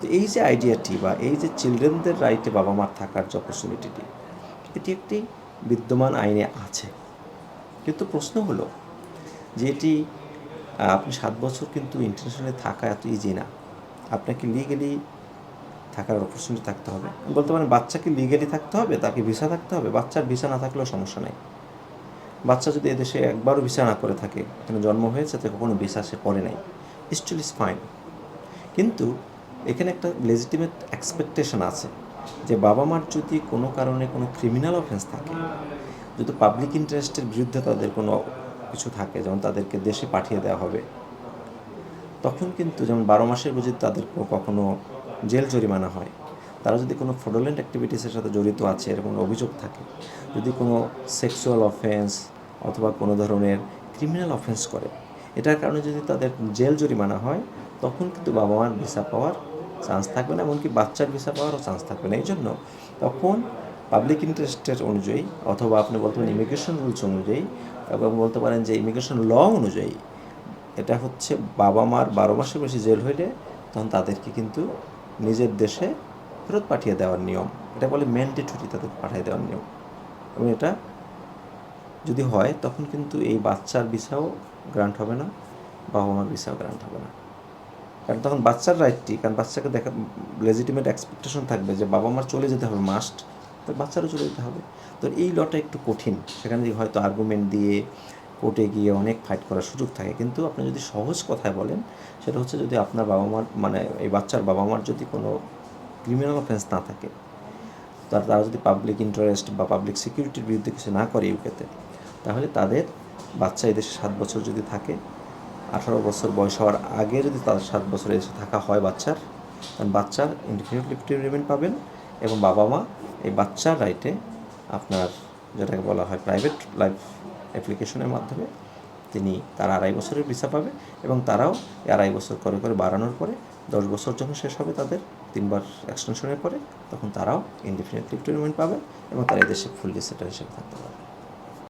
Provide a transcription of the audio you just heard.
তো এই যে আইডিয়াটি বা এই যে চিলড্রেনদের রাইটে বাবা মার থাকার যে অপরচুনিটিটি এটি একটি বিদ্যমান আইনে আছে। কিন্তু প্রশ্ন হলো যে এটি আপনি সাত বছর কিন্তু ইন্টারন্যাশনালি থাকা এত ইজি না। আপনাকে লিগেলি থাকার অপরচুনিটি থাকতে হবে। বলতে পারেন বাচ্চাকে লিগেলি থাকতে হবে, তাকে ভিসা থাকতে হবে, বাচ্চার ভিসা না থাকলেও সমস্যা নেই। বাচ্চা যদি এদেশে একবারও ভিসা না করে থাকে, এখানে জন্ম হয়েছে তো কখনো ভিসা সে করে নাই। স্টিল ইজ ফাইন কিন্তু এখানে একটা লেজিটিমেট এক্সপেকটেশন আছে যে বাবা মার যদি কোনো কারণে কোনো ক্রিমিনাল অফেন্স থাকে, যদি পাবলিক ইন্টারেস্টের বিরুদ্ধে তাদের কোনো কিছু থাকে, যেমন তাদেরকে দেশে পাঠিয়ে দেওয়া হবে, তখন কিন্তু যেমন বারো মাসের যদি তাদের কখনো জেল জরিমানা হয়। তারা যদি কোনো ফ্রডোলেন্ট অ্যাক্টিভিটিসের সাথে জড়িত আছে, এরকম অভিযোগ থাকে, যদি কোনো সেক্সুয়াল অফেন্স অথবা কোনো ধরনের ক্রিমিনাল অফেন্স করে, এটার কারণে যদি তাদের জেল জরিমানা হয়, তখন কিন্তু বাবা মার ভিসা পাওয়ার চান্স থাকবে না, এমনকি বাচ্চার ভিসা পাওয়ারও চান্স থাকবে না। এই জন্য তখন পাবলিক ইন্টারেস্টের অনুযায়ী অথবা আপনি বলতে পারেন ইমিগ্রেশন রুলস অনুযায়ী এবং বলতে পারেন যে ইমিগ্রেশন ল অনুযায়ী, এটা হচ্ছে বাবা মার বারো মাসের বেশি জেল হইলে তখন তাদেরকে কিন্তু নিজের দেশে ফেরত পাঠিয়ে দেওয়ার নিয়ম, এটা বলে ম্যান্ডেটরি তাদের পাঠিয়ে দেওয়ার নিয়ম। এবং এটা যদি হয় তখন কিন্তু এই বাচ্চার ভিসাও গ্রান্ট হবে না, বাবা মার ভিসাও গ্রান্ট হবে না। কারণ তখন বাচ্চার রাইটটি কারণ বাচ্চাকে দেখা লেজিটিমেট এক্সপেকটেশন থাকবে যে বাবা মার চলে যেতে হবে মাস্ট তো বাচ্চারও চলে যেতে হবে। তো এই লটা একটু কঠিন, সেখানে হয়তো আর্গুমেন্ট দিয়ে কোর্টে গিয়ে অনেক ফাইট করার সুযোগ থাকে। কিন্তু আপনি যদি সহজ কথায় বলেন, সেটা হচ্ছে যদি আপনার বাবা মার মানে এই বাচ্চার বাবা মার যদি কোনো ক্রিমিনাল অফেন্স না থাকে, তার, তারা যদি পাবলিক ইন্টারেস্ট বা পাবলিক সিকিউরিটির বিরুদ্ধে কিছু না করে ইউকেতে, তাহলে তাদের বাচ্চা এদেশে সাত বছর যদি থাকে আঠারো বছর বয়স হওয়ার আগে যদি তাদের সাত বছরে এসে থাকা হয় বাচ্চার তখন বাচ্চার ইন্ডিফিনিট লিভ টু রিমেন পাবেন এবং বাবা মা এই বাচ্চার রাইটে আপনার যেটাকে বলা হয় প্রাইভেট লাইফ অ্যাপ্লিকেশনের মাধ্যমে তিনি তার আড়াই বছরের ভিসা পাবে এবং তারাও আড়াই বছর করে করে বাড়ানোর পরে দশ বছর যখন শেষ হবে তাদের তিনবার এক্সটেনশনের পরে, তখন তারাও ইনডিফিনিট লিভ টু রিমেন পাবে এবং তারা এদেশে ফুললি সেটেল হিসেবে থাকতে পারবে